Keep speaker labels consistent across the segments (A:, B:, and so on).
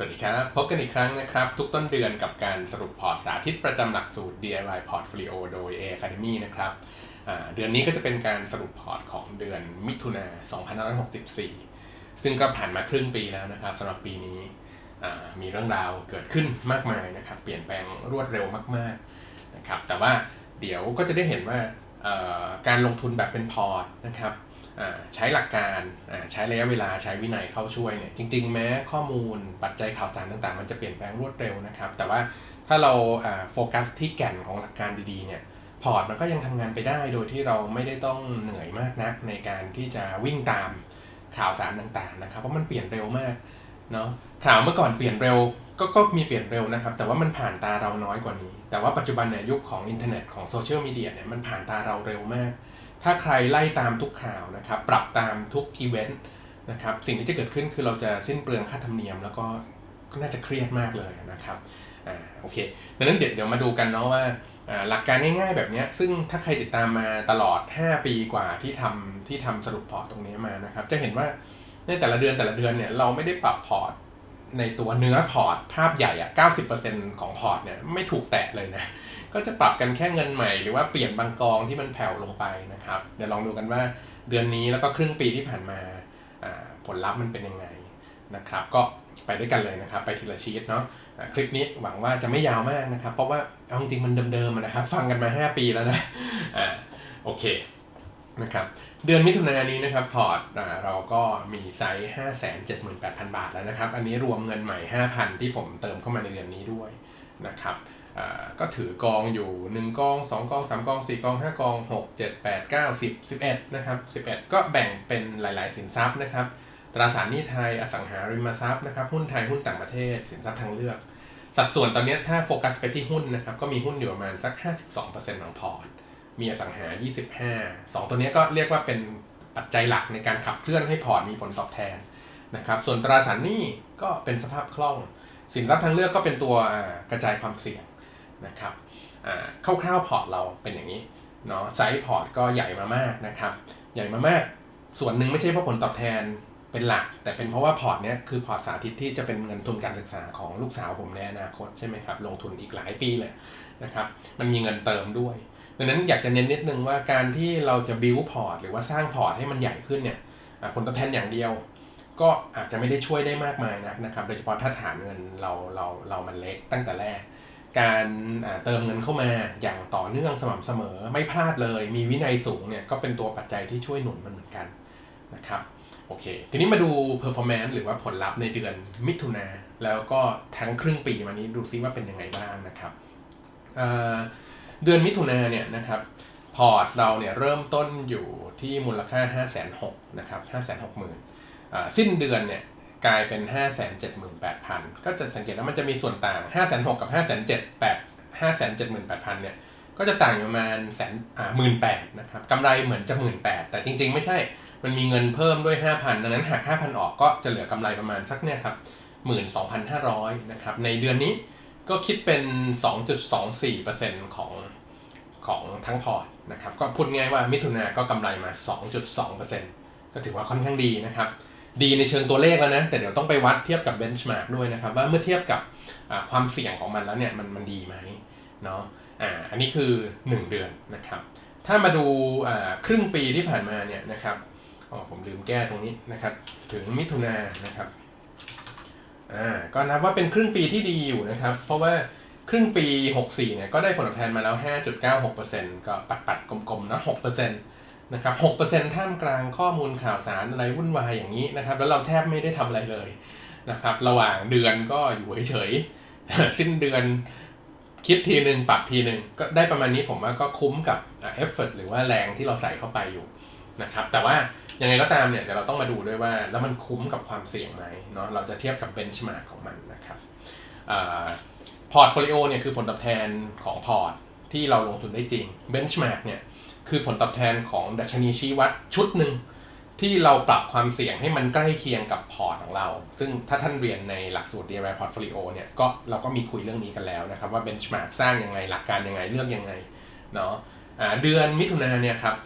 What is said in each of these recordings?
A: สวัสดีครับ พบกันอีกครั้งนะครับ ทุกต้นเดือนกับการสรุปพอร์ตสาธิตประจำหลักสูตร DIY Portfolio โดย A Academy นะครับเดือนนี้ก็จะเป็นการสรุปพอร์ตของเดือนมิถุนา2564 ซึ่งก็ผ่านมาครึ่งปีแล้วนะครับสำหรับปีนี้มีเรื่องราวเกิดขึ้นมากมายนะครับ เปลี่ยนแปลงรวดเร็วมากๆนะครับแต่ว่าเดี๋ยวก็จะได้เห็นว่าการลงทุนแบบเป็นพอร์ตนะครับ ใช้หลักการใช้ระยะเวลาใช้วินัยเข้าช่วยเนี่ยจริง ๆ แม้ข้อมูลปัจจัยข่าวสารต่างๆ มันจะเปลี่ยนแปลงรวดเร็วนะครับ แต่ว่าถ้าเราโฟกัสที่แก่นของหลักการดีๆเนี่ยพอร์ตมันก็ยังทำงานไปได้โดยที่เราไม่ได้ต้องเหนื่อยมากนักในการที่จะวิ่งตามข่าวสารต่างๆนะครับเพราะมันเปลี่ยนเร็วมากเนาะข่าวเมื่อก่อนเปลี่ยนเร็วก็ก็มีเปลี่ยนเร็วนะครับ แต่ว่ามันผ่านตาเราน้อยกว่านี้ แต่ว่าปัจจุบันเนี่ยยุคของอินเทอร์เน็ตของโซเชียลมีเดียเนี่ยมันผ่านตาเราเร็วมาก ถ้าใครไล่ตามทุกข่าวนะครับ ปรับตามทุกอีเวนต์นะครับ สิ่งที่จะเกิดขึ้นคือเราจะสิ้นเปลืองค่าธรรมเนียม แล้วก็ก็น่าจะเครียดมากเลยนะครับ อ่า โอเค ดังนั้นเดี๋ยวเดี๋ยวมาดูกันเนาะว่าหลักการง่ายๆแบบนี้ซึ่งถ้าใครติดตามมาตลอด 5 ปีกว่าที่ทำที่ทำสรุปพอร์ตตรงนี้มานะครับ จะเห็นว่าในแต่ละเดือนแต่ละเดือนเนี่ยเราไม่ได้ปรับพอร์ตในตัวเนื้อพอร์ตภาพใหญ่อะ90%ของพอร์ตเนี่ยไม่ถูกแตะเลยนะ ก็จะปรับกันแค่เงินใหม่ หรือว่าเปลี่ยนบางกองที่มันแผ่วลงไปนะครับ เดี๋ยวลองดูกันว่าเดือนนี้แล้วก็ครึ่งปีที่ผ่านมาผลลัพธ์มันเป็นยังไงนะครับ ก็ไปด้วยกันเลยนะครับ ไปทีละชีตเนาะคลิปนี้หวังว่าจะไม่ยาวมากนะครับ เพราะว่าเอาจริงๆมันเดิมๆนะครับ ฟังกันมา 5 ปีแล้วนะอ่าโอเคนะครับเดือนมิถุนายนนี้นะครับพอร์ตเราก็มีไซส์ 578,000 บาทแล้วนะครับ อันนี้รวมเงินใหม่ 5,000 ที่ผมเติมเข้ามาในเดือนนี้ด้วยนะครับ ก็ถือกองอยู่ 1 กอง 2 กอง 3 กอง 4 กอง 5 กอง 6 7 8 9 10 11นะครับ11 ก็แบ่งเป็นหลาย ๆ สินทรัพย์นะครับ ตราสารหนี้ไทยอสังหาริมทรัพย์นะครับหุ้นไทยหุ้นต่างประเทศ สินทรัพย์ทางเลือก สัดส่วนตอนนี้ถ้าโฟกัสไปที่หุ้นนะครับก็มีหุ้นอยู่ประมาณสัก 52%ของพอร์ตมีอสังหา 25 2 ตัวนี้ก็เรียกว่าเป็นปัจจัยหลักในการขับเคลื่อนให้พอร์ตมีผลตอบแทนนะครับส่วนตราสารหนี้ก็เป็นสภาพคล่อง สินทรัพย์ทางเลือกก็เป็นตัวกระจายความเสี่ยง นะครับอ่าคร่าวๆพอร์ตเราเป็นอย่างนี้เนาะไซส์พอร์ตก็ใหญ่มามากนะครับ ใหญ่มามาก ส่วนหนึ่งไม่ใช่เพราะผลตอบแทนเป็นหลัก แต่เป็นเพราะว่าพอร์ตเนี้ยคือพอร์ตสาธิตที่จะเป็นเงินทุนการศึกษาของลูกสาวผมในอนาคตใช่ไหมครับ ลงทุนอีกหลายปีเลยนะครับ มันมีเงินเติมด้วยดังนั้นอยากจะเน้นนิดนึงว่าการที่เราจะบิวพอร์ตหรือว่าสร้างพอร์ตให้มันใหญ่ขึ้นเนี่ยอ่าผลตอบแทนอย่างเดียว ก็อาจจะไม่ได้ช่วยได้มากมายนักนะครับ โดยเฉพาะถ้าฐานเงินเราเราเรามันเล็กตั้งแต่แรก การเติมเงินเข้ามาอย่างต่อเนื่องสม่ำเสมอไม่พลาดเลย มีวินัยสูงเนี่ยก็เป็นตัวปัจจัยที่ช่วยหนุนมันเหมือนกันนะครับโอเค ทีนี้มาดู performance หรือว่าผลลัพธ์ในเดือนมิถุนาแล้วก็ทั้งครึ่งปีมานี้ดูซิว่าเป็นยังไงบ้างนะครับเเดือนมิถุนาเนี่ยนะครับพอร์ตเราเนี่ยเริ่มต้นอยู่ที่มูลค่า 5 6 0 0 0 0นะครับ5 6 0 0 0 0อ่าสิ้นเดือนเนี่ย กลายเป็น 5 7 8 0 0 0 ก็จะสังเกตว่ามันจะมีส่วนต่าง 5 6 0 0 0กับ5 7 8 5 7 8 0 0 0 เนี่ย ก็จะต่างอยู่ประมาณแสนอ่าหมื่นแปดนะครับกำไรเหมือนจะหมื่นแปดแต่จริงๆ ไม่ใช่ มันมีเงินเพิ่มด้วย 5,000ดังนั้นหัก5,000 ออกก็จะเหลือกำไรประมาณสักเนี่ยครับ12,500นะครับ ในเดือนนี้ก็คิดเป็น 2.24%ของของทั้งพอร์ตนะครับ ก็พูดง่ายว่ามิถุนาก็กำไรมา 2.2%ก็ถือว่าค่อนข้างดีนะครับ ดีในเชิงตัวเลขแล้วนะ แต่เดี๋ยวต้องไปวัดเทียบกับเบนช์มาร์กด้วยนะครับ ว่าเมื่อเทียบกับความเสี่ยงของมันแล้วเนี่ยมันมันดีไหมเนาะอ่าอันนี้คือ 1 เดือนนะครับ ถ้ามาดูอ่าครึ่งปีที่ผ่านมาเนี่ยนะครับอ๋อผมลืมแก้ตรงนี้นะครับ ถึงมิถุนายนนะครับอ่าก็นับว่าเป็นครึ่งปีที่ดีอยู่นะครับ เพราะว่าครึ่งปี 64เนี่ยก็ได้ผลตอบแทนมาแล้ว 5.96%ก็ปัดปัดๆกลมๆนะ6% นะครับ6%ท่ามกลางข้อมูลข่าวสารอะไรวุ่นวายอย่างนี้นะครับ แล้วเราแทบไม่ได้ทำอะไรเลยนะครับ ระหว่างเดือนก็อยู่เฉยๆ สิ้นเดือนคิดทีหนึ่งปรับทีหนึ่งก็ได้ประมาณนี้ผมว่าก็คุ้มกับเอฟเฟกหรือว่าแรงที่เราใส่เข้าไปอยู่นะครับ แต่ว่ายังไงก็ตามเนี่ยเดี๋ยวเราต้องมาดูด้วยว่า แล้วมันคุ้มกับความเสี่ยงไหมเนาะเราจะเทียบกับเบนช์มาร์กของมันนะครับพอร์ตโฟลิโอเนี่ยคือผลตอบแทนของพอร์ตที่เราลงทุนได้จริงเบนช์มาร์กเนี่ย คือผลตอบแทนของดัชนีชี้วัดชุดหนึ่งที่เราปรับความเสี่ยงให้มันใกล้เคียงกับพอร์ตของเรา ซึ่งถ้าท่านเรียนในหลักสูตร DIY Portfolio เนี่ยก็เราก็มีคุยเรื่องนี้กันแล้วนะครับว่า benchmark สร้างยังไงหลักการยังไงเลือกยังไงเนาะเดือนมิถุนานเนี่ยครับ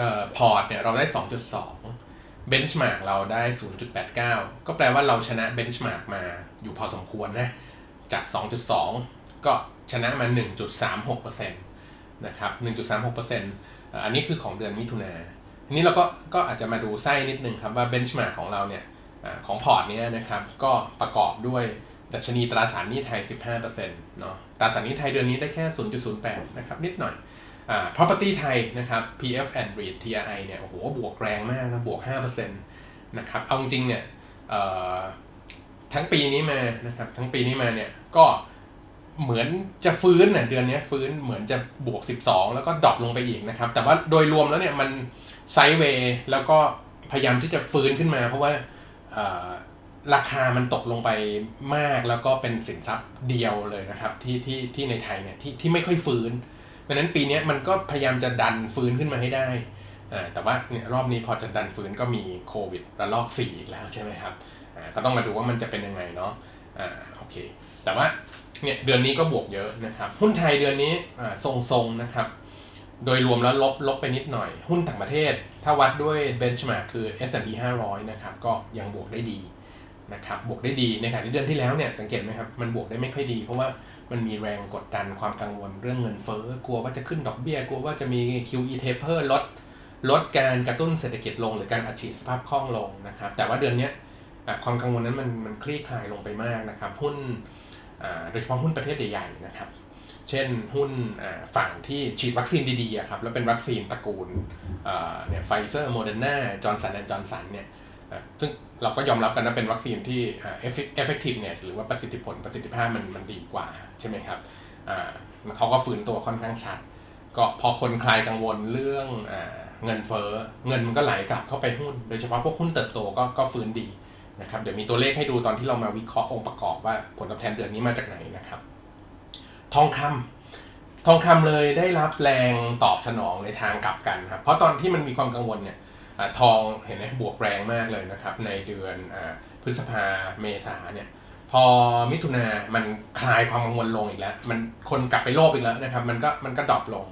A: ออพอร์ตเนี่ยเราได้ 2.2เบนช์มาร์กเราได้ 0.89 ก็แปลว่าเราชนะเบนช์มาร์กมาอยู่พอสมควรนะจาก 2.2 ก็ชนะมา 1.36% นะครับ 1.36%อันนี้คือของเดือนมิถุนาทีนี้เราก็ก็อาจจะมาดูไส้นิดนึงครับว่าเบนช์มาร์กของเราเนี่ยอของพอร์ตเนี้ยนะครับ ก็ประกอบด้วยดัชนีตราสารหนี้ไทย 15%เนาะตราสารหนี้ไทยเดือนนี้ได้แค่ 0.08 นะครับ นิดหน่อยอ่า property ไทยนะครับ PF and REIT TRI เนี่ยโอ้โหบวกแรงมากนะบวก 5%นะครับเอาจริงๆเนี่ยทั้งปีนี้มานะครับทั้งปีนี้มาเนี่ยก็ เหมือนจะฟื้นน่ะเดือนนี้ฟื้นเหมือนจะบวก 12 แล้วก็ดรอปลงไปอีกนะครับ แต่ว่าโดยรวมแล้วเนี่ยมันไซด์เวย์แล้วก็พยายามที่จะฟื้นขึ้นมาเพราะว่าราคามันตกลงไปมากแล้วก็เป็นสินทรัพย์เดียวเลยนะครับ ที่ที่ที่ในไทยเนี่ยที่ที่ไม่ค่อยฟื้นดังนั้นปีนี้มันก็พยายามจะดันฟื้นขึ้นมาให้ได้แต่ว่าเนี่ยรอบนี้พอจะดันฟื้นก็มีโควิดระลอก4อีกแล้วใช่ไหมครับก็ต้องมาดูว่ามันจะเป็นยังไงเนาะอ่าโอเค แต่ว่าเนี่ยเดือนนี้ก็บวกเยอะนะครับหุ้นไทยเดือนนี้ทรงๆนะครับ โดยรวมแล้วลบลบไปนิดหน่อย หุ้นต่างประเทศ ถ้าวัดด้วยเบนช์มาร์คือ S&P 500 นะครับ ก็ยังบวกได้ดีนะครับบวกได้ดีในขณะที่เดือนที่แล้วเนี่ยสังเกตไหมครับมันบวกได้ไม่ค่อยดี เพราะว่ามันมีแรงกดดันความกังวลเรื่องเงินเฟ้อกลัวว่าจะขึ้นดอกเบี้ยกลัวว่าจะมี QE taper ลดลดการกระตุ้นเศรษฐกิจลง หรือการอัดฉีดสภาพคล่องลงนะครับแต่ว่าเดือนนี้ ความกังวลนั้นมันมันคลี่คลายลงไปมากนะครับหุ้นโดยเฉพาะหุ้นประเทศใหญ่ๆนะครับ เช่นหุ้นฝั่งที่ฉีดวัคซีนดีๆครับแล้วเป็นวัคซีนตระกูลเนี่ยไฟเซอร์โมเดอร์นาจอร์นสันแอนด์จอร์นสันเนี่ยซึ่งเราก็ยอมรับกันว่าเป็นวัคซีนที่อ่า effic- effectiveness หรือว่าประสิทธิผลประสิทธิภาพมันมันดีกว่าใช่ไหมครับเขาก็ฟื้นตัวค่อนข้างชัด ก็พอคนคลายกังวลเรื่องอเงินเฟ้อเงินมันก็ไหลกลับเข้าไปหุ้น โดยเฉพาะพวกหุ้นเติบโตก็ก็ฟื้นดี นะครับเดี๋ยวมีตัวเลขให้ดูตอนที่เรามาวิเคราะห์องค์ประกอบว่าผลตอบแทนเดือนนี้มาจากไหนนะครับ ทองคำทองคำเลยได้รับแรงตอบสนองในทางกลับกันครับเพราะตอนที่มันมีความกังวลเนี่ยอทองเห็นไหมบวกแรงมากเลยนะครับ ในเดือนอพฤษภาเมษาเนี่ยพอมิถุนามันคลายความกังวลลงอีกแล้ว มันคนกลับไปโลภอีกแล้วนะครับ มันก็มันก็ดรอปลง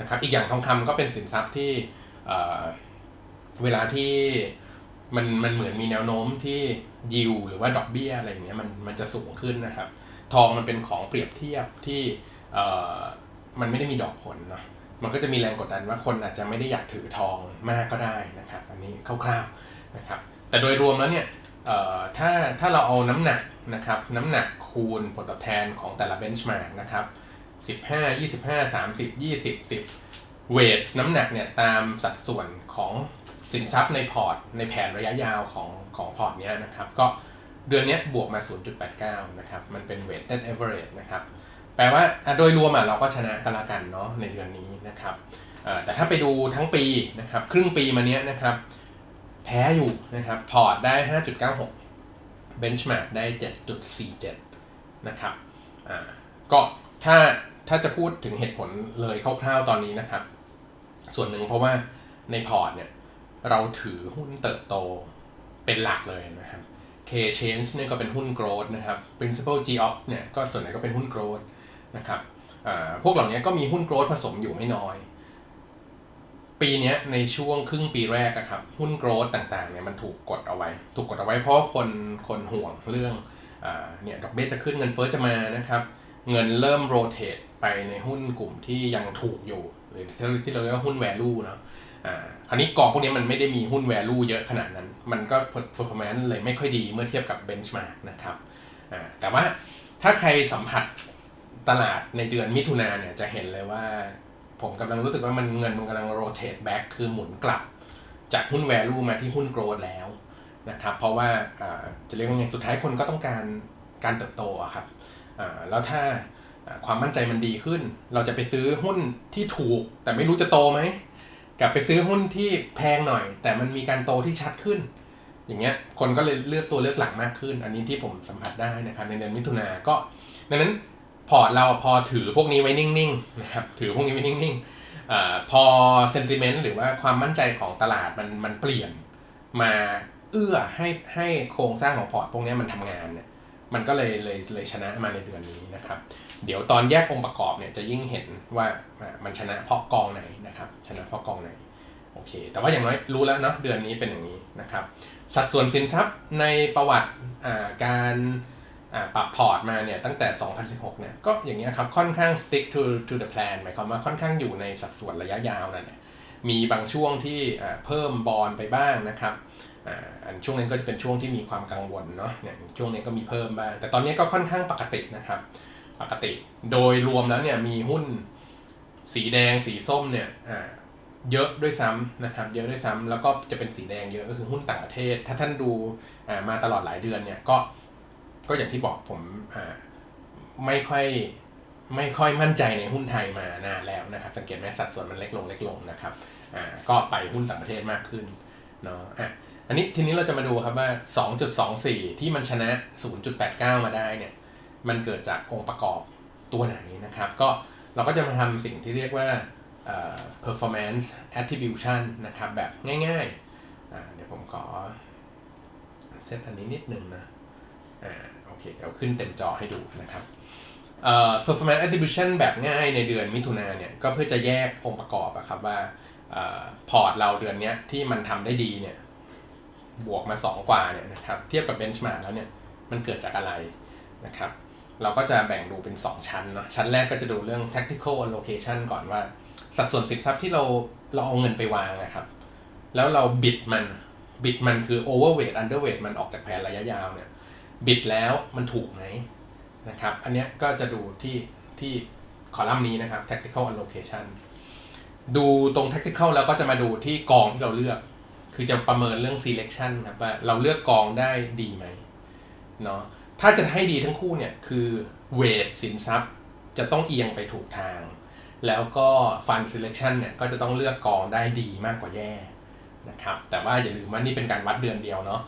A: นะครับ อีกอย่างทองคำก็เป็นสินทรัพย์ที่เวลาที่ มันมันเหมือนมีแนวโน้มที่ยิวหรือว่าดอกเบี้ยอะไรอย่างเงี้ยมันมันจะสูงขึ้นนะครับ ทองมันเป็นของเปรียบเทียบที่เอ่อมันไม่ได้มีดอกผลเนาะมันก็จะมีแรงกดดันว่าคนอาจจะไม่ได้อยากถือทองมากก็ได้นะครับอันนี้คร่าวๆนะครับ แต่โดยรวมแล้วเนี่ยเอ่อถ้าถ้าเราเอาน้ำหนักนะครับน้ำหนักคูณผลตอบแทนของแต่ละเบนช์มาร์กนะครับ15 25 30 20 10 เวทน้ำหนักเนี่ยตามสัดส่วนของ สินทรัพย์ในพอร์ต ในแผนระยะยาวของของพอร์ตเนี้ยนะครับ ก็เดือนนี้บวกมา 0.89 นะครับ มันเป็น weighted average นะครับ แปลว่าโดยรวมอะเราก็ชนะกันละกันเนาะในเดือนนี้นะครับแต่ถ้าไปดูทั้งปีนะครับครึ่งปีมาเนี้ยนะครับ แพ้อยู่นะครับ พอร์ตได้ 5.96เบนช์มาร์กได้ 7.47 นะครับก็ถ้าถ้าจะพูดถึงเหตุผลเลยคร่าวๆตอนนี้นะครับ ส่วนหนึ่งเพราะว่าในพอร์ตเนี่ย เราถือหุ้นเติบโตเป็นหลักเลยนะครับ K Change เนี่ยก็เป็นหุ้น growth นะครับ Principal G Op เนี่ยก็ส่วนใหญ่ก็เป็นหุ้น growth นะครับพวกเหล่านี้ก็มีหุ้น growth ผสมอยู่ไม่น้อย ปีนี้ในช่วงครึ่งปีแรกอะครับ หุ้น growth ต่างๆเนี่ยมันถูกกดเอาไว้ ถูกกดเอาไว้เพราะคนคนห่วงเรื่องอเนี่ยดอกเบี้ยจะขึ้นเงินเฟ้อจะมานะครับเงินเริ่มโรเตทไปในหุ้นกลุ่มที่ยังถูกอยู่หรือที่เราเรียกว่าหุ้น value เนาะ อ่าคราวนี้กองพวกนี้มันไม่ได้มีหุ้น value เยอะขนาดนั้น มันก็ performance เลยไม่ค่อยดีเมื่อเทียบกับ benchmark นะครับอ่าแต่ว่าถ้าใครสัมผัสตลาดในเดือนมิถุนาเนี่ยจะเห็นเลยว่า ผมกำลังรู้สึกว่ามันเงินมันกำลัง rotate back คือหมุนกลับ จากหุ้น value มาที่หุ้น growth แล้วนะครับ เพราะว่าจะเรียกว่าไงสุดท้ายคนก็ต้องการการเติบโตครับแล้วถ้าความมั่นใจมันดีขึ้น เราจะไปซื้อหุ้นที่ถูกแต่ไม่รู้จะโตไหม กลับไปซื้อหุ้นที่แพงหน่อย แต่มันมีการโตที่ชัดขึ้น อย่างเงี้ยคนก็เลยเลือกตัวเลือกหลักมากขึ้น อันนี้ที่ผมสัมผัสได้นะครับในเดือนมิถุนาก็ดังนั้นพอร์ตเราพอถือพวกนี้ไว้นิ่งๆนะครับถือพวกนี้ไว้นิ่งๆอพอเซนติเมนต์หรือว่าความมั่นใจของตลาดมันมันเปลี่ยนมาเอื้อให้ให้โครงสร้างของพอร์ตพวกนี้มันทำงานเนี่ย มันก็เลยเลยเลยชนะมาในเดือนนี้นะครับ เดี๋ยวตอนแยกองค์ประกอบเนี่ยจะยิ่งเห็นว่ามันชนะเพราะกองไหนนะครับ ชนะเพราะกองไหนโอเค แต่ว่าอย่างน้อยรู้แล้วเนาะเดือนนี้เป็นอย่างนี้นะครับ สัดส่วนสินทรัพย์ในประวัติาการปรับพอร์ตมาเนี่ยตั้งแต่ 2016 เนี่ยก็อย่างเงี้ยครับค่อนข้าง stick to to the plan หมายความว่าค่อนข้างอยู่ในสัดส่วนระยะยาวนั่นแหละมีบางช่วงที่เพิ่มบอลไปบ้างนะครับ อันช่วงนั้นก็จะเป็นช่วงที่มีความกังวลเนาะเนี่ยช่วงนี้ก็มีเพิ่มบ้างแต่ตอนนี้ก็ค่อนข้างปกตินะครับ ปกติโดยรวมแล้วเนี่ยมีหุ้นสีแดงสีส้มเนี่ยเยอะด้วยซ้ำนะครับ เยอะด้วยซ้ำแล้วก็จะเป็นสีแดงเยอะก็คือหุ้นต่างประเทศ ถ้าท่านดูมาตลอดหลายเดือนเนี่ยก็ก็อย่างที่บอกผมไม่ค่อยไม่ค่อยมั่นใจในหุ้นไทยมานานแล้วนะครับ สังเกตไหมสัดส่วนมันเล็กลงเล็กลงนะครับอ่าก็ไปหุ้นต่างประเทศมากขึ้นเนาะอะ อันนี้ทีนี้เราจะมาดูครับว่า 2.24 ที่มันชนะ 0.89 มาได้เนี่ยมันเกิดจากองค์ประกอบตัวไหนนะครับ ก็เราก็จะมาทำสิ่งที่เรียกว่า performance attribution นะครับ แบบง่ายๆ เดี๋ยวผมขอเซตอันนี้นิดนึงนะอ่าโอเค เดี๋ยวขึ้นเต็มจอให้ดูนะครับ performance attribution แบบง่ายในเดือนมิถุนาเนี่ย ก็เพื่อจะแยกองค์ประกอบอะครับว่าพอร์ตเราเดือนนี้ที่มันทำได้ดีเนี่ย บวกมา 2 กว่าเนี่ยนะครับเทียบกับเบนช์มาแล้วเนี่ยมันเกิดจากอะไรนะครับเราก็จะแบ่งดูเป็น 2 ชั้นเนาะชั้นแรกก็จะดูเรื่อง tactical allocation ก่อนว่า สัดส่วนสินทรัพย์ที่เราเราเอาเงินไปวางนะครับ แล้วเราบิดมันบิดมันคือ overweight underweight มันออกจากแผนระยะยาวเนี่ยบิดแล้วมันถูกไหมนะครับอันนี้ก็จะดูที่ที่คอลัมน์นี้นะครับ tactical allocation ดูตรง tactical แล้วก็จะมาดูที่กองที่เราเลือก คือจะประเมินเรื่อง selection ครับว่าเราเลือกกองได้ดีไหมเนาะถ้าจะให้ดีทั้งคู่เนี่ยคือเวทสินทรัพย์จะต้องเอียงไปถูกทาง แล้วก็ฟัน selection เนี่ยก็จะต้องเลือกกองได้ดีมากกว่าแย่นะครับแต่ว่าอย่าลืมว่านี่เป็นการวัดเดือนเดียวเนาะ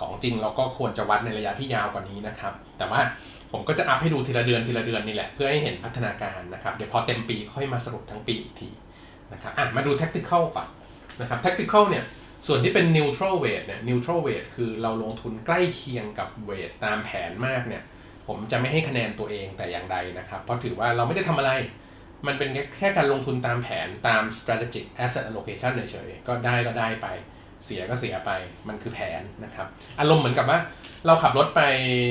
A: ของจริงเราก็ควรจะวัดในระยะที่ยาวกว่านี้นะครับ แต่ว่าผมก็จะอัพให้ดูทีละเดือนทีละเดือนนี่แหละ เพื่อให้เห็นพัฒนาการนะครับ เดี๋ยวพอเต็มปีค่อยมาสรุปทั้งปีอีกทีนะครับอะมาดู tactical ก่อนนะครับ tactical เนี่ย ส่วนที่เป็น neutral weight เนี่ย neutral weight คือเราลงทุนใกล้เคียงกับเวทตามแผนมากเนี่ยผมจะไม่ให้คะแนนตัวเองแต่อย่างใดนะครับ เพราะถือว่าเราไม่ได้ทำอะไร มันเป็นแค่การลงทุนตามแผนตาม strategic asset allocation เฉยๆก็ได้ก็ได้ไป เสียก็เสียไปมันคือแผนนะครับ อารมณ์เหมือนกับว่า เราขับรถไป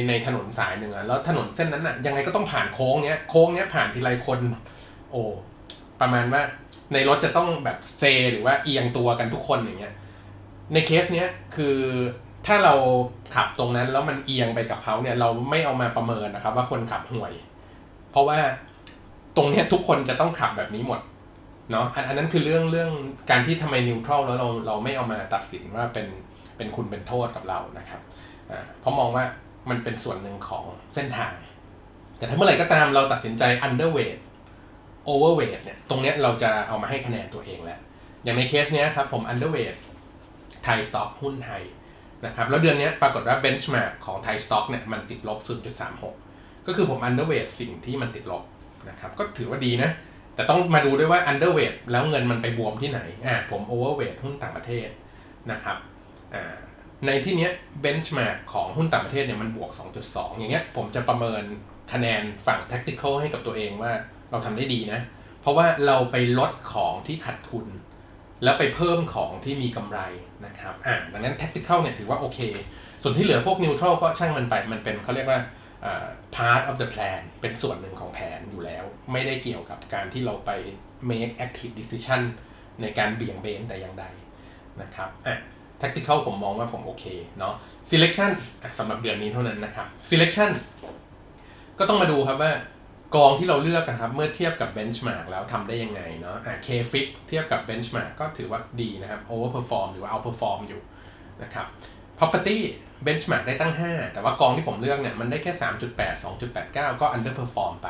A: ในถนนสายหนึ่งอะแล้วถนนเส้นนั้นอะยังไงก็ต้องผ่านโค้งเนี้ยโค้งเนี้ยผ่านทีไรคน โอ้ประมาณว่าในรถจะต้องแบบเซหรือว่าเอียงตัวกันทุกคนอย่างเงี้ย ในเคสเนี้ยคือถ้าเราขับตรงนั้นแล้วมันเอียงไปกับเขาเนี่ยเราไม่เอามาประเมินนะครับ ว่าคนขับห่วย เพราะว่าตรงเนี้ยทุกคนจะต้องขับแบบนี้หมดเนาะอันนั้นคือเรื่องเรื่องการที่ทำไมนิวทรัลแล้วเราเราไม่เอามาตัดสินว่าเป็นเป็นคุณเป็นโทษกับเรานะครับอ่าเพราะมองว่ามันเป็นส่วนหนึ่งของเส้นทาง แต่ถ้าเมื่อไหร่ก็ตามเราตัดสินใจ underweight overweight เนี่ยตรงเนี้ยเราจะเอามาให้คะแนนตัวเองแล้ว อย่างในเคสเนี้ยครับผม underweight ไทยสต็อกหุ้นไทยนะครับแล้วเดือนนี้ปรากฏว่าเบนช์แมาร์กของไทยสต็อกเนี่ยมันติดลบ 0.36 ก็คือผม underweight สิ่งที่มันติดลบนะครับก็ถือว่าดีนะ แต่ต้องมาดูด้วยว่า underweight แล้วเงินมันไปบวมที่ไหนอ่าผม overweight หุ้นต่างประเทศนะครับอ่าในที่นี้เบนช์แมาร์กของหุ้นต่างประเทศเนี่ยมันบวก 2.2 อย่างเงี้ยผมจะประเมินคะแนนฝั่ง tactical ให้กับตัวเองว่าเราทำได้ดีนะ เพราะว่าเราไปลดของที่ขาดทุน แล้วไปเพิ่มของที่มีกำไรนะครับอ่าดังนั้น tactical เนี่ยถือว่าโอเค ส่วนที่เหลือพวก neutral ก็ช่างมันไป มันเป็นเขาเรียกว่า part of the plan เป็นส่วนหนึ่งของแผนอยู่แล้ว ไม่ได้เกี่ยวกับการที่เราไป make active decision ในการเบี่ยงเบนแต่อย่างใดนะครับอะ tactical ผมมองว่าผมโอเคเนาะ selection อะสำหรับเดือนนี้เท่านั้นนะครับ selection ก็ต้องมาดูครับว่า กองที่เราเลือกนะครับ เมื่อเทียบกับ benchmark แล้วทำได้ยังไงเนาะอะ K-Fix เทียบกับ benchmark ก็ถือว่าดีนะครับ overperform หรือว่า outperform อยู่นะครับ property benchmark ได้ตั้ง 5 แต่ว่ากองที่ผมเลือกเนี่ยมันได้แค่ 3.8 2.89 ก็ underperform ไป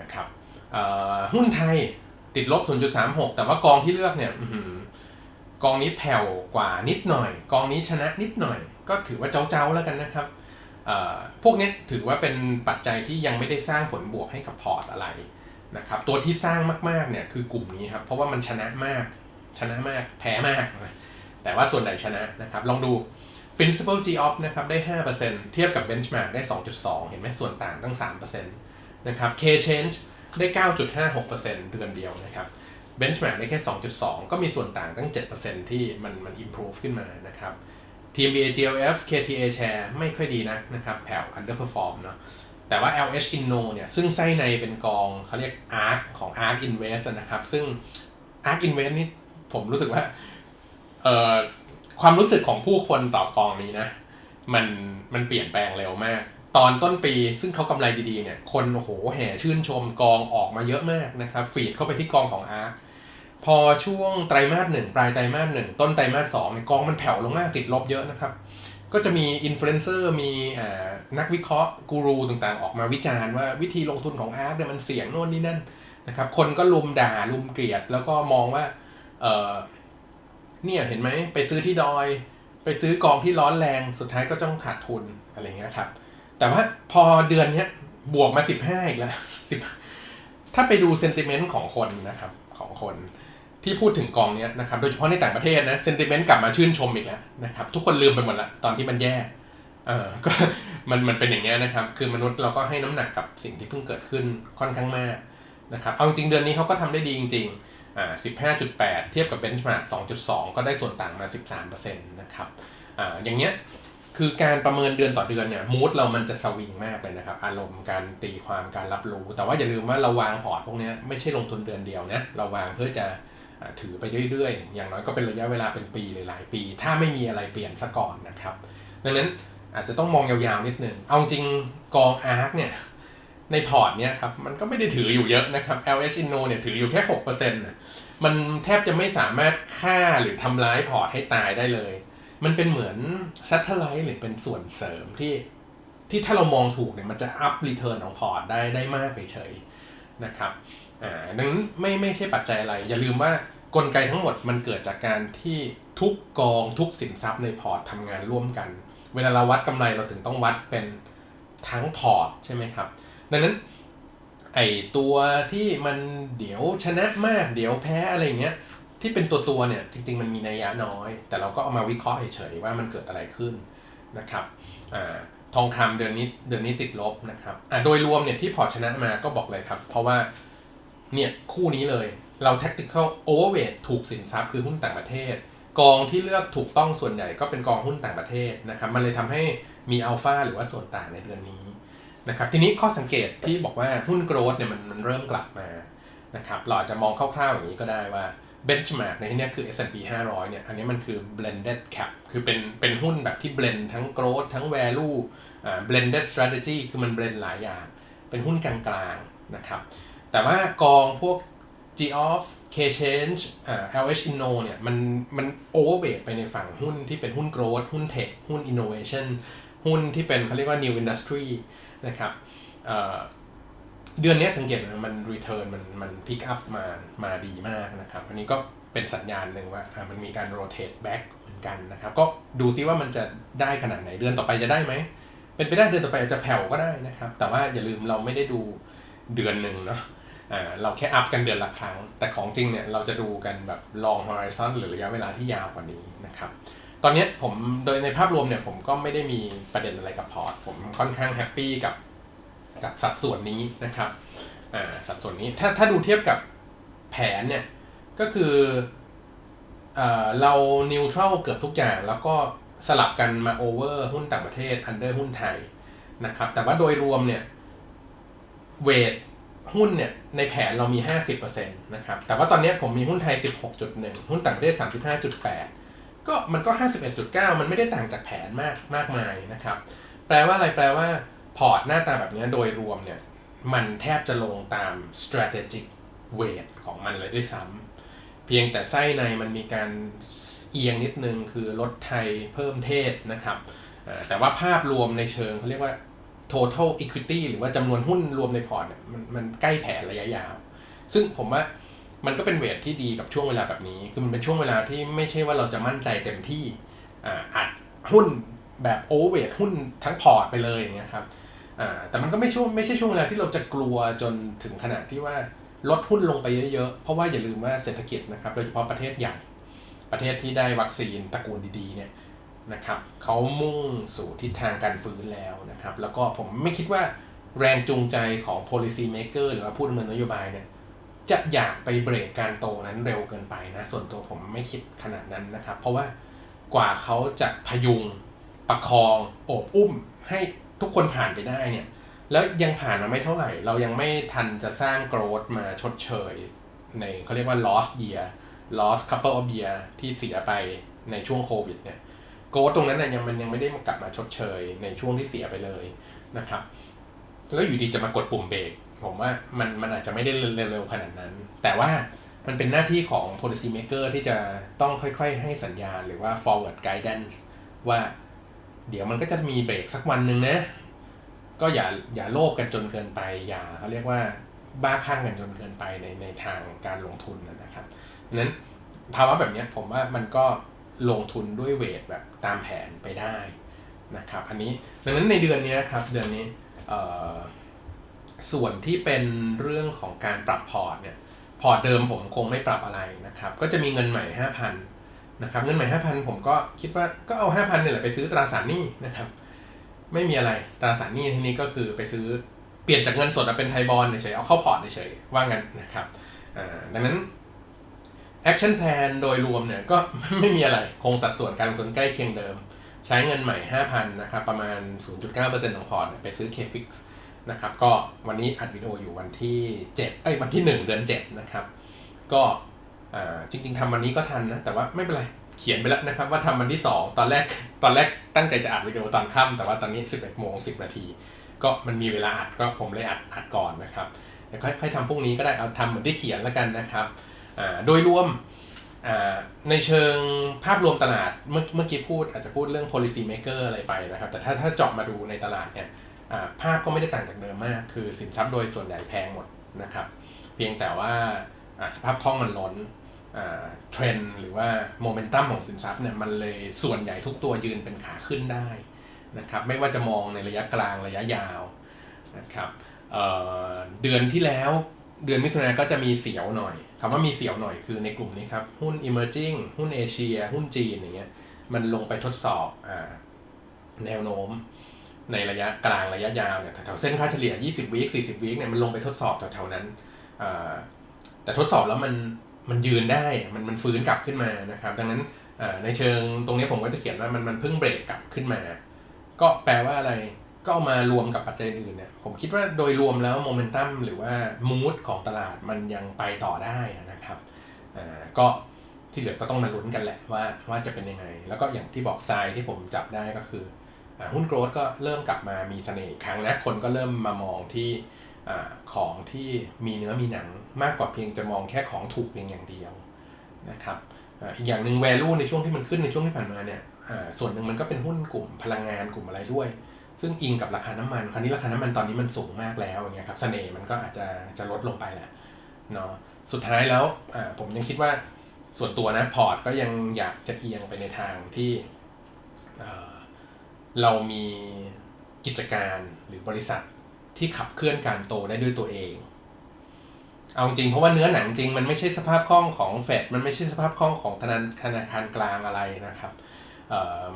A: นะครับอ่อหุ้นไทยติดลบ 0.36 แต่ว่ากองที่เลือกเนี่ยอกองนี้แผ่วกว่านิดหน่อย กองนี้ชนะนิดหน่อย ก็ถือว่าเจ้าๆแล้วกันนะครับ พวกนี้ถือว่าเป็นปัจจัยที่ยังไม่ได้สร้างผลบวกให้กับพอร์ตอะไรนะครับตัวที่สร้างมากๆเนี่ยคือกลุ่มนี้ครับเพราะว่ามันชนะมากชนะมากแพ้มาก แต่ว่าส่วนไหนชนะนะครับลองดู principal G off นะครับได้ 5%เทียบกับ benchmark ได้ 2.2 เห็นไหมส่วนต่างตั้ง 3%นะครับ K change ได้ 9.56%เดือนเดียวนะครับ benchmark ได้แค่ 2.2 ก็มีส่วนต่างตั้ง 7%ที่มันมัน improve ขึ้นมานะครับ TMBA GLF KTA share ไม่ค่อยดีนะนะครับแผ่ว underperform เนาะแต่ว่า LH Inno เนี่ยซึ่งไส้ในเป็นกองเขาเรียก ARK ของ ARK Invest นะครับ ซึ่ง ARK Invest นี่ผมรู้สึกว่าเอ่อความรู้สึกของผู้คนต่อกองนี้นะ มันมันเปลี่ยนแปลงเร็วมาก ตอนต้นปีซึ่งเขากำไรดีๆเนี่ย คนโอ้โหแห่ชื่นชมกองออกมาเยอะมากนะครับ ฟีดเข้าไปที่กองของ ARK พอช่วงไตรมาสหนึ่งปลายไตรมาสหนึ่งต้นไตรมาสสองเนี่ยกองมันแผ่วลงมากติดลบเยอะนะครับ ก็จะมีอินฟลูเอนเซอร์มีนักวิเคราะห์กูรูต่างๆ ออกมาวิจารณ์ว่าวิธีลงทุนของอาร์ตเนี่ยมันเสี่ยงโน่นนี่นั่นนะครับ คนก็ลุมด่าลุมเกลียด แล้วก็มองว่าเออเนี่ยเห็นไหมไปซื้อที่ดอย ไปซื้อกองที่ร้อนแรงสุดท้ายก็ต้องขาดทุนอะไรเงี้ยครับ แต่ว่าพอเดือนเนี้ยบวกมาสิบห้าอีกแล้วสิบถ้าไปดูเซนติเมนต์ของคนนะครับของคน ที่พูดถึงกองนี้นะครับโดยเฉพาะในต่างประเทศนะเซนติเมนต์กลับมาชื่นชมอีกแล้วนะครับทุกคนลืมไปหมดละตอนที่มันแย่เออก็มันมันเป็นอย่างเงี้ยนะครับ คือมนุษย์เราก็ให้น้ำหนักกับสิ่งที่เพิ่งเกิดขึ้นค่อนข้างมากนะครับเอาจริงเดือนนี้เขาก็ทำได้ดีจริงๆอ่า15.8เทียบกับเบนช์มาร์ก2.2ก็ได้ส่วนต่างมา13%นะครับอ่าอย่างเงี้ยคือการประเมินเดือนต่อเดือนเนี่ยมูดเรามันจะสวิงมากเลยนะครับ อารมณ์การตีความการรับรู้ แต่ว่าอย่าลืมว่าเราวางพอร์ตพวกนี้ไม่ใช่ลงทุนเดือนเดียวนะเราวางเพื่อจะ ถือไปเรื่อยๆ อย่างน้อยก็เป็นระยะเวลาเป็นปีหรือหลายปี ถ้าไม่มีอะไรเปลี่ยนซะก่อนนะครับ ดังนั้นอาจจะต้องมองยาวๆนิดนึง เอาจริงกองอาร์คเนี่ยในพอร์ตเนี่ยครับมันก็ไม่ได้ถืออยู่เยอะนะครับ LH Inno เนี่ยถืออยู่แค่6%นะมันแทบจะไม่สามารถฆ่าหรือทำร้ายพอร์ตให้ตายได้เลย มันเป็นเหมือนซัตเทอร์ไลท์หรือเป็นส่วนเสริมที่ที่ถ้าเรามองถูกเนี่ยมันจะอัพรีเทิร์นของพอร์ตได้ได้มากไปเฉยนะครับอ่าดังนั้นไม่ไม่ใช่ปัจจัยอะไร อย่าลืมว่า กลไกทั้งหมดมันเกิดจากการที่ทุกกองทุกสินทรัพย์ในพอร์ตทำงานร่วมกัน เวลาเราวัดกำไรเราถึงต้องวัดเป็นทั้งพอร์ตใช่ไหมครับ ดังนั้นไอตัวที่มันเดี๋ยวชนะมากเดี๋ยวแพ้อะไรเงี้ยที่เป็นตัวตัวเนี่ยจริง ๆ มันมีนัยยะน้อย แต่เราก็เอามาวิเคราะห์เฉยๆว่ามันเกิดอะไรขึ้นนะครับอ่าทองคำเดือนนี้เดือนนี้ติดลบนะครับอ่าโดยรวมเนี่ยที่พอร์ตชนะมาก็บอกเลยครับ เพราะว่าเนี่ยคู่นี้เลย เรา tactical overweight ถูกสินทรัพย์คือหุ้นต่างประเทศ กองที่เลือกถูกต้องส่วนใหญ่ก็เป็นกองหุ้นต่างประเทศนะครับมันเลยทำให้มีอัลฟาหรือว่าส่วนต่างในเดือนนี้นะครับทีนี้ข้อสังเกตที่บอกว่าหุ้นโกรดเนี่ยมันมันเริ่มกลับมานะครับเราอาจจะมองคร่าวๆอย่างนี้ก็ได้ว่า benchmark ในที่นี้คือ S&P 500 เนี่ย อันนี้มันคือ blended cap คือเป็นเป็นหุ้นแบบที่ blend ทั้ง growth ทั้ง value อ่า blended strategy คือมัน blend หลายอย่าง เป็นหุ้นกลางๆนะครับ แต่ว่ากองพวก G-off K-change อ่า LH Inno เนี่ยมันมัน overweight ไปในฝั่งหุ้นที่เป็นหุ้น growth หุ้น tech หุ้น innovation หุ้นที่เป็นเขาเรียกว่า new industry นะครับเดือนนี้สังเกตมัน return มันมัน pick up มามาดีมากนะครับอันนี้ก็เป็นสัญญาณหนึ่งว่ามันมีการ rotate back เหมือนกันนะครับ ก็ดูซิว่ามันจะได้ขนาดไหนเดือนต่อไปจะได้ไหม เป็นไปได้เดือนต่อไปอาจจะแผ่วก็ได้นะครับ แต่ว่าอย่าลืมเราไม่ได้ดูเดือนหนึ่งเนาะ เราแค่อัพกันเดือนละครั้ง แต่ของจริงเนี่ยเราจะดูกันแบบ long horizon หรือระยะเวลาที่ยาวกว่านี้นะครับตอนนี้ผมโดยในภาพรวมเนี่ยผมก็ไม่ได้มีประเด็นอะไรกับพอร์ต ผมค่อนข้างแฮปปี้กับกับสัดส่วนนี้นะครับสัดส่วนนี้ถ้าถ้าดูเทียบกับแผนเนี่ยก็คือเอเรานิวทรัลเกือบทุกอย่าง แล้วก็สลับกันมาโอเวอร์หุ้นต่างประเทศอันเดอร์หุ้นไทยนะครับแต่ว่าโดยรวมเนี่ยเวท หุ้นเนี่ยในแผนเรามี 50%นะครับ แต่ว่าตอนนี้ผมมีหุ้นไทย 16.1 หุ้นต่างประเทศ 35.8 ก็มันก็ 51.9 มันไม่ได้ต่างจากแผนมากมากมายนะครับ แปลว่าอะไรแปลว่าพอร์ตหน้าตาแบบนี้โดยรวมเนี่ย มันแทบจะลงตาม strategic weight ของมันเลยด้วยซ้ำเพียงแต่ไส้ในมันมีการเอียงนิดนึงคือลดไทยเพิ่มเทศนะครับ แต่ว่าภาพรวมในเชิงเขาเรียกว่า total equity หรือว่าจำนวนหุ้นรวมในพอร์ตเนี่ยมันมันใกล้แผนระยะยาว ซึ่งผมว่ามันก็เป็นเวทที่ดีกับช่วงเวลาแบบนี้ คือมันเป็นช่วงเวลาที่ไม่ใช่ว่าเราจะมั่นใจเต็มที่อัดหุ้นแบบโอเวทหุ้นทั้งพอร์ตไปเลยอย่างเงี้ยครับแต่มันก็ไม่ช่วงไม่ใช่ช่วงเวลาที่เราจะกลัวจนถึงขนาดที่ว่าลดหุ้นลงไปเยอะๆ เพราะว่าอย่าลืมว่าเศรษฐกิจนะครับ โดยเฉพาะประเทศใหญ่ ประเทศที่ได้วัคซีนตระกูลดีๆเนี่ย นะครับเขามุ่งสู่ทิศทางการฟื้นแล้วนะครับ แล้วก็ผมไม่คิดว่าแรงจูงใจของ policy maker หรือว่าผู้ดำเนินนโยบายเนี่ยจะอยากไปเบรกการโตนั้นเร็วเกินไปนะส่วนตัวผมไม่คิดขนาดนั้นนะครับ เพราะว่ากว่าเขาจะพยุงประคองโอบอุ้มให้ทุกคนผ่านไปได้เนี่ยแล้วยังผ่านมาไม่เท่าไหร่ เรายังไม่ทันจะสร้างโกรธมาชดเชย ในเขาเรียกว่า lost year lost couple of year ที่เสียไปในช่วงโควิดเนี่ย โกตรงนั้นเนี่ยยังมันยังไม่ได้กลับมาชดเชยในช่วงที่เสียไปเลยนะครับ แล้วอยู่ดีจะมากดปุ่มเบรกผมว่ามันมันอาจจะไม่ได้เร็วๆขนาดนั้น แต่ว่ามันเป็นหน้าที่ของ policy maker ที่จะต้องค่อยๆ ให้สัญญาณหรือว่า forward guidance ว่าเดี๋ยวมันก็จะมีเบรกสักวันหนึ่งนะ ก็อย่าอย่าโลภกันจนเกินไป อย่าเขาเรียกว่าบ้าคลั่งกันจนเกินไปในในทางการลงทุนนะครับนั้นภาวะแบบนี้ผมว่ามันก็ ลงทุนด้วยเวทแบบตามแผนไปได้นะครับอันนี้ดังนั้นในเดือนนี้ครับเดือนนี้ส่วนที่เป็นเรื่องของการปรับพอร์ตเนี่ยพอร์ตเดิมผมคงไม่ปรับอะไรนะครับก็จะมีเงินใหม่ 5,000นะครับเงินใหม่ 5,000 ผมก็คิดว่าก็เอา 5,000เนี่ยแหละไปซื้อตราสารหนี้นะครับไม่มีอะไรตราสารหนี้ทีนี้ก็คือไปซื้อเปลี่ยนจากเงินสดมาเป็นไทยบอลเฉยเอาเข้าพอร์ตเฉยว่างั้นนะครับดังนั้น แอคชั่นแพลนโดยรวมเนี่ยก็ไม่มีอะไรคงสัดส่วนการลงทุนใกล้เคียงเดิม ใช้เงินใหม่ 5,000นะครับประมาณ 0.9%ของพอร์ตไปซื้อ KFix นะครับก็วันนี้อัดวิดีโออยู่วันที่ 7 เอ้ยวันที่ 1 เดือน 7 นะครับ ก็จริง ๆทำวันนี้ก็ทันนะ แต่ว่าไม่เป็นไรเขียนไปแล้วนะครับว่าทำวันที่ 2 ตอนแรกตอนแรกตั้งใจจะอัดวิดีโอตอนค่ำแต่ว่าตอนนี้ 11โมง10 นาที ก็มันมีเวลาอัดก็ผมเลยอัดอัดก่อนนะครับค่อยๆทำพรุ่งนี้ก็ได้เอาทำเหมือนที่เขียนแล้วกันนะครับ โดยรวมในเชิงภาพรวมตลาดเมื่อเมื่อกี้พูดอาจจะพูดเรื่อง policy maker อะไรไปนะครับ แต่ถ้าถ้าเจาะมาดูในตลาดเนี่ยภาพก็ไม่ได้ต่างจากเดิมมาก คือสินทรัพย์โดยส่วนใหญ่แพงหมดนะครับ เพียงแต่ว่าสภาพคล่องมันล้นเทรนหรือว่าโมเมนตัมของสินทรัพย์เนี่ยมันเลยส่วนใหญ่ทุกตัวยืนเป็นขาขึ้นได้นะครับไม่ว่าจะมองในระยะกลางระยะยาวนะครับเเดือนที่แล้ว เดือนมิถุนายนก็จะมีเสียวหน่อยคำว่ามีเสียวหน่อยคือในกลุ่มนี้ครับ หุ้น emerging หุ้นเอเชีย หุ้นจีนอย่างเงี้ยมันลงไปทดสอบอแนวโน้ม ในระยะกลางระยะยาวเนี่ยแถวเส้นค่าเฉลี่ย 20วิค40วิคเนี่ยมันลงไปทดสอบแถวๆนั้นแต่ทดสอบแล้วมันมันยืนได้มันมันฟื้นกลับขึ้นมานะครับ ดังนั้นในเชิงตรงนี้ผมก็จะเขียนว่ามันมันเพิ่งเบรกกลับขึ้นมา ก็แปลว่าอะไร ก็เอามารวมกับปัจจัยอื่นเนี่ยผมคิดว่าโดยรวมแล้วโมเมนตัมหรือว่ามูดของตลาดมันยังไปต่อได้นะครับก็ที่เหลือก็ต้องมาลุ้นกันแหละว่าว่าจะเป็นยังไง แล้วก็อย่างที่บอกทรายที่ผมจับได้ก็คือหุ้นโกรดก็เริ่มกลับมามีเสน่ห์ครั้งนะคนก็เริ่มมามองที่ของที่มีเนื้อมีหนังมากกว่าเพียงจะมองแค่ของถูกเพียงอย่างเดียวนะครับอีกอย่างหนึ่ง value ในช่วงที่มันขึ้นในช่วงที่ผ่านมาเนี่ยส่วนหนึ่งมันก็เป็นหุ้นกลุ่มพลังงานกลุ่มอะไรด้วย ซึ่งอิงกับราคาน้ำมัน คราวนี้ราคาน้ำมันตอนนี้มันสูงมากแล้วอย่างเงี้ยครับเสน่ห์มันก็อาจจะจะลดลงไปแหละเนาะสุดท้ายแล้วผมยังคิดว่าส่วนตัวนะพอร์ตก็ยังอยากจะเอียงไปในทางที่เรามีกิจการหรือบริษัทที่ขับเคลื่อนการโตได้ด้วยตัวเอง เอาจริงเพราะว่าเนื้อหนังจริงมันไม่ใช่สภาพคล่องของเฟดมันไม่ใช่สภาพคล่องของธนาคารกลางอะไรนะครับ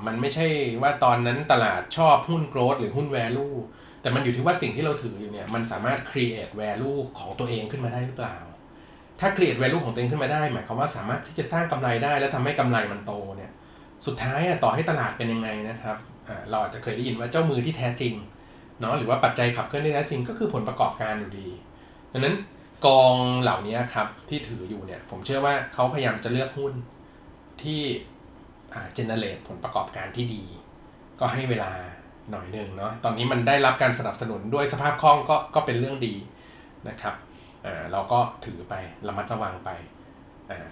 A: มันไม่ใช่ว่าตอนนั้นตลาดชอบหุ้นโกรดหรือหุ้น value แต่มันอยู่ที่ว่าสิ่งที่เราถืออยู่เนี่ยมันสามารถ create value ของตัวเองขึ้นมาได้หรือเปล่า ถ้า create value ของตัวเองขึ้นมาได้หมายความว่าสามารถที่จะสร้างกำไรได้ แล้วทำให้กำไรมันโตเนี่ย สุดท้ายต่อให้ตลาดเป็นยังไงนะครับเราอาจจะเคยได้ยินว่าเจ้ามือที่แท้จริงเนาะหรือว่าปัจจัยขับเคลื่อนที่แท้จริงก็คือผลประกอบการอยู่ดีดังนั้นกองเหล่านี้ครับที่ถืออยู่เนี่ยผมเชื่อว่าเขาพยายามจะเลือกหุ้นที่ เจเนเรตผลประกอบการที่ดี ก็ให้เวลาหน่อยหนึ่งเนาะตอนนี้มันได้รับการสนับสนุนด้วยสภาพคล่องก็ก็เป็นเรื่องดีนะครับเราก็ถือไประมัดระวังไป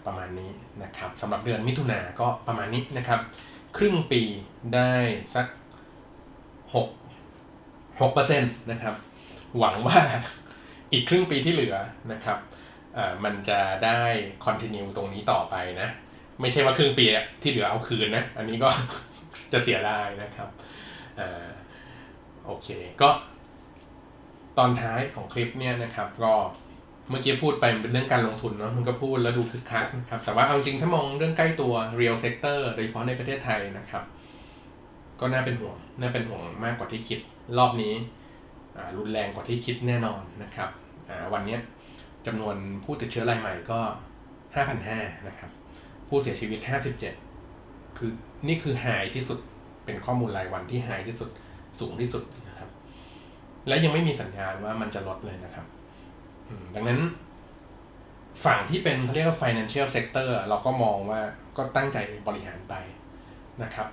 A: ประมาณนี้นะครับสำหรับเดือนมิถุนาก็ประมาณนี้นะครับ ครึ่งปีได้สักหกเปอร์เซ็นต์นะครับ หวังว่าอีกครึ่งปีที่เหลือนะครับมันจะได้คอนติเนียตรงนี้ต่อไปนะ ไม่ใช่ว่าครึ่งปีที่เหลือเอาคืนนะ อันนี้ก็จะเสียได้นะครับอ่าโอเค ก็ตอนท้ายของคลิปเนี่ยนะครับ ก็เมื่อกี้พูดไปเป็นเรื่องการลงทุนเนาะมันก็พูดแล้วดูคึกคักนะครับ แต่ว่าเอาจริงถ้ามองเรื่องใกล้ตัว real sector โดยเฉพาะในประเทศไทยนะครับ ก็น่าเป็นห่วง น่าเป็นห่วงมากกว่าที่คิด รอบนี้รุนแรงกว่าที่คิดแน่นอนนะครับวันนี้จำนวนผู้ติดเชื้อรายใหม่ก็ 5,500 นะครับ ผู้เสียชีวิต 57 คือนี่คือไฮที่สุดเป็นข้อมูลรายวันที่ไฮที่สุดสูงที่สุดนะครับ และยังไม่มีสัญญาณว่ามันจะลดเลยนะครับดังนั้น ฝั่งที่เป็นเขาเรียกว่า financial sector เราก็มองว่าก็ตั้งใจบริหารไปนะครับ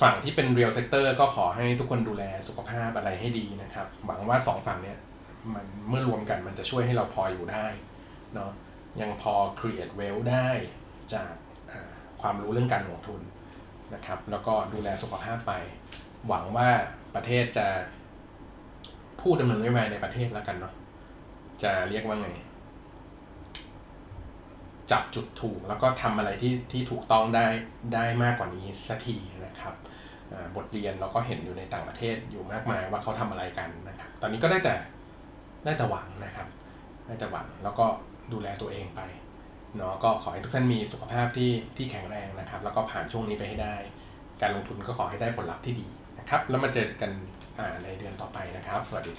A: ฝั่งที่เป็น real sector ก็ขอให้ทุกคนดูแลสุขภาพอะไรให้ดีนะครับ หวังว่าสองฝั่งเนี้ยมันเมื่อรวมกันมันจะช่วยให้เราพออยู่ได้เนาะยังพอ create wealth ได้ จากความรู้เรื่องการลงทุนนะครับ แล้วก็ดูแลสุขภาพไป หวังว่าประเทศจะผู้ดำเนินนโยบายในประเทศแล้วกันเนาะจะเรียกว่าไง จับจุดถูกแล้วก็ทำอะไรที่ที่ถูกต้องได้ได้มากกว่านี้สักทีนะครับบทเรียนเราก็เห็นอยู่ในต่างประเทศอยู่มากมายว่าเขาทำอะไรกันนะครับ ตอนนี้ก็ได้แต่ได้แต่หวังนะครับ ได้แต่หวังแล้วก็ดูแลตัวเองไป เนาะก็ขอให้ทุกท่านมีสุขภาพที่ที่แข็งแรงนะครับ แล้วก็ผ่านช่วงนี้ไปให้ได้ การลงทุนก็ขอให้ได้ผลลัพธ์ที่ดีนะครับ แล้วมาเจอกันในเดือนต่อไปนะครับ สวัสดีครับ